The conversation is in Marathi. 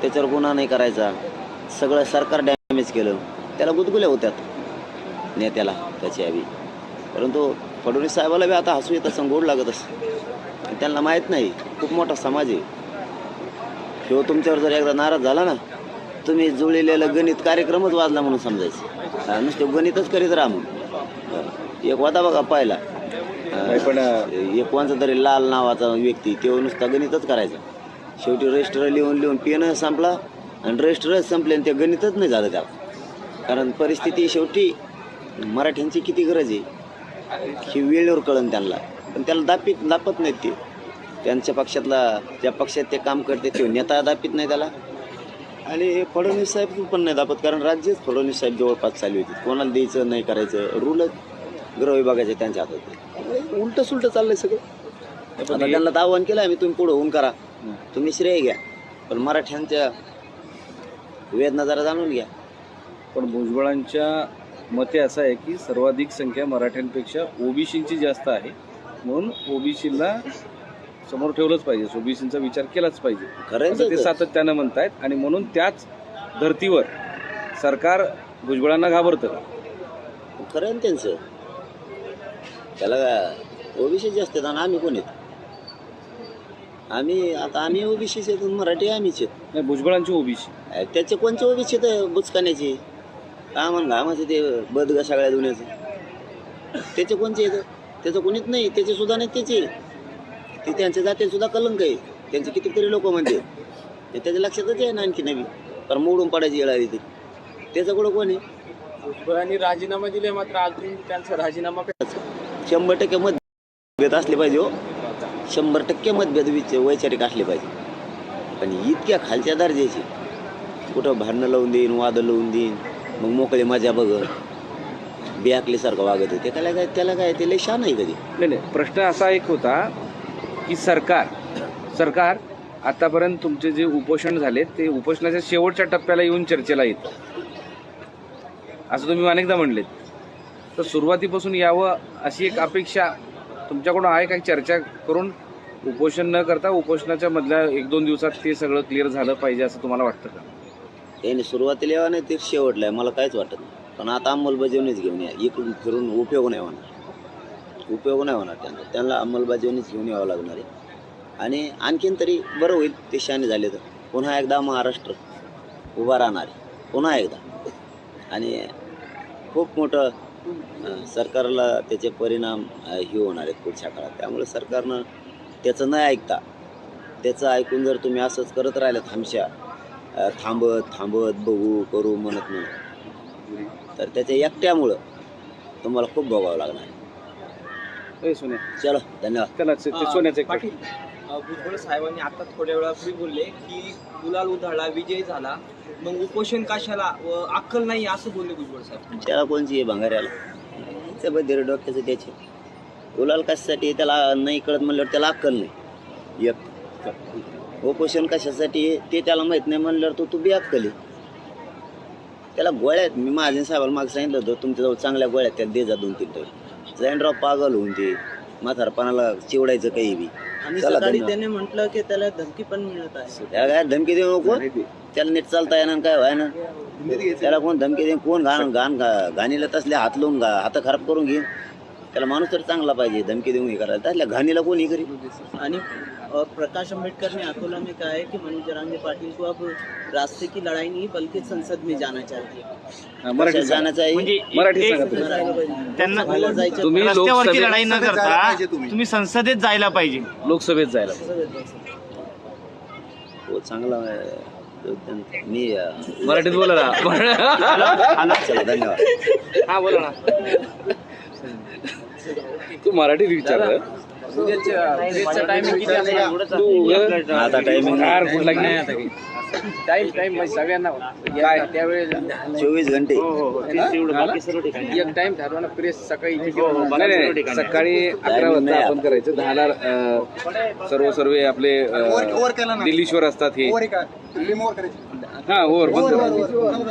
त्याच्यावर गुन्हा नाही करायचा. सगळं सरकार डॅमेज केलं. त्याला गुदगुल्या होत्यात. नेत्याला त्याची यावी परंतु फडणवीस साहेबाला बी आता हसू येत असं गोड लागत असं त्यांना माहीत नाही. खूप मोठा समाज आहे. किंवा तुमच्यावर जर एकदा नाराज झाला ना तुम्ही जुळलेलं गणित कार्यक्रमच वाजला म्हणून समजायचं. नुसते गणितच करीत राहा मग एक वादा बघा पाहिला. पण एक कोणचा तरी लाल नावाचा व्यक्ती तो नुसता गणितच करायचा. शेवटी रजिस्टर लिहून लिहून पेन संपला आणि रजिस्टरच संपले आणि ते गणितच नाही झालं त्याला. कारण परिस्थिती शेवटी मराठ्यांची किती गरज आहे ही वेळेवर कळन त्यांना. पण त्याला दापीत दापत नाहीत ते. त्यांच्या पक्षातला ज्या पक्षात ते काम करते ते नेता दापीत नाही त्याला. आणि फडणवीस साहेब पण नाही दापत कारण राज्यच फडणवीस साहेब जवळपास चालू होती कोणाला द्यायचं नाही करायचं रूलच गृह विभागाचे त्यांच्या हातात. उलट सुलट चाललंय सगळं. त्यांना आव्हान केलं आम्ही तुम्ही पुढे होऊन करा. तुम्ही श्रेय घ्या. पण मराठ्यांच्या वेदना जरा जाणून घ्या. पण भुजबळांच्या मते असं आहे की सर्वाधिक संख्या मराठ्यांपेक्षा ओबीसींची जास्त आहे. म्हणून ओबीसीला समोर ठेवलंच पाहिजे. ओबीसींचा विचार केलाच पाहिजे. खरं ते. सातत्यानं म्हणतायत आणि म्हणून त्याच धर्तीवर सरकार भुजबळांना घाबरतं. खरं त्यांचं? त्याला ओबीसी जास्त आणि आम्ही कोण आहेत? आम्ही आता आम्ही ओबीसीच आहेत मराठी आम्हीच आहेत. नाही भुजबळांची ओबीसी. त्याचे कोणचे ओबीसी आहेत बुचकाण्याचे? कामन घामाचे ते बदगा सगळ्या दुनियाचं त्याचे कोणचे आहेत? त्याचं कोणीच नाही त्याचे सुद्धा नाही त्याचे. ते त्यांच्या जातीत सुद्धा कलंक आहे. त्यांचे कितीतरी लोक म्हणते. ते त्याच्या लक्षातच आहे ना आणखी नवी कारण मोडून पडायची वेळ आली ती त्याचं कुठं कोण आहे? भुजबळांनी राजीनामा दिले मात्र अजून त्यांचा राजीनामा शंभर टक्के मतभेद असले पाहिजे हो. शंभर टक्के मतभेद विच वैचारिक असले पाहिजे. पण इतक्या खालच्या दर्जाची कुठं भांडणं लावून देईन वादं लावून देईन मग मोकळे मजा बघ बियाकलीसारखं वागत होते. त्याला काय त्याला काय ते लय शान आहे कधी. नाही नाही प्रश्न असा एक होता की सरकार सरकार आतापर्यंत तुमचे जे उपोषण झाले ते उपोषणाच्या शेवटच्या टप्प्याला येऊन चर्चेला येतं. असं तुम्ही अनेकदा म्हणलेत. तर सुरुवातीपासून यावं अशी एक अपेक्षा तुमच्याकडून आहे काही चर्चा करून उपोषण न करता उपोषणाच्या मधल्या एक दोन दिवसात ते सगळं क्लिअर झालं पाहिजे असं तुम्हाला वाटतं का? त्यांनी सुरुवातीला यावं नाही ते शेवटलं आहे. मला काहीच वाटत नाही. पण आता अंमलबजावणीच घेऊन या. इकडून फिरून उपयोग नाही होणार. उपयोग नाही होणार त्यांना. त्यांना अंमलबजावणीच घेऊन यावं लागणार आहे. आणि आणखीन तरी बरं होईल. ते शाने झाले तर. पुन्हा एकदा महाराष्ट्र उभा राहणार आहे. पुन्हा एकदा. आणि खूप मोठं सरकारला त्याचे परिणाम हे होणार आहेत पुढच्या काळात. त्यामुळे सरकारनं त्याचं न ऐकता. त्याचं ऐकून जर तुम्ही असंच करत राहिलं थांबशा थांबत थांबत बघू करू म्हणत म्हणत तर त्याच्या एकट्यामुळं तुम्हाला खूप भोगावं लागणार आहे. ए, सोन्या. चलो धन्यवाद. ते सोन्याचं भुजबळ साहेबांनी आता थोड्या वेळापूर्वी बोलले की गुलाल उधळला विजय झाला. मग उपोषण कशाला व अक्कल नाही असं बोलले भुजबळ साहेब. त्याला कोणची आहे भांगाऱ्याला? ते डोक्याचं त्याचे गुलाल कशासाठी त्याला नाही कळत म्हणल्यावर त्याला अक्कल नाही. एक. उपोषण कशासाठी ते त्याला माहीत नाही म्हणल्यावर तो तू बी अक्कल त्याला गोळ्या आहेत. मी माझ्या साहेबाला मागे सांगितलं होतं तुमच्याजवळ चांगल्या गोळ्या आहेत, त्या दे जा दोन तीन तरी जाईनराव पागल होऊन ते म्हातारपणाला चिवडायचं काही बी. आणि चला, सकाळी. त्याने म्हटलं की त्याला धमकी पण मिळत आहे. त्याला काय धमकी देऊ नको? त्याला नीट चालता येणार काय व्हाय ना? त्याला कोण धमकी दे कोण घाण घाण घा- घाणीला तसले हात लावून घा हात खराब करून घेईन? त्याला माणूस तर चांगला पाहिजे धमकी देऊन हे करायला. त्यातल्या घाणीला कोण हे करी आणि प्रकाश आंबेडकर ने अकोला में कहा है कि मनोज जरांगे पाटिल को अब रास्ते की लड़ाई नहीं बल्कि संसद में जाना चाहिए। हा, मराठी सांगा. जाण्याचं आहे मराठी. त्यांना तुम्ही रस्त्यावरची लढाई न करता तुम्ही. संसदेत जायला पाहिजे. लोकसभेत जायला हो चांगला मी मराठीत बोला ना. धन्यवाद. हा बोला ना. तू मराठीत विचार. टायमिंग किती असणार? तू आता टायमिंग कार कुठला की टाइम टाइम सगळ्यांना काय? त्यावेळेस चोवीस घंटे. एक टाइम ठरवा ना प्रेस सकाळी नाही, नाही, सकाळी अकरा वाजता आपण करायचं. दहाला सर्व सर्व आपले दिल्लीश्वर असतात हे. हा ओव्हर बंद करा.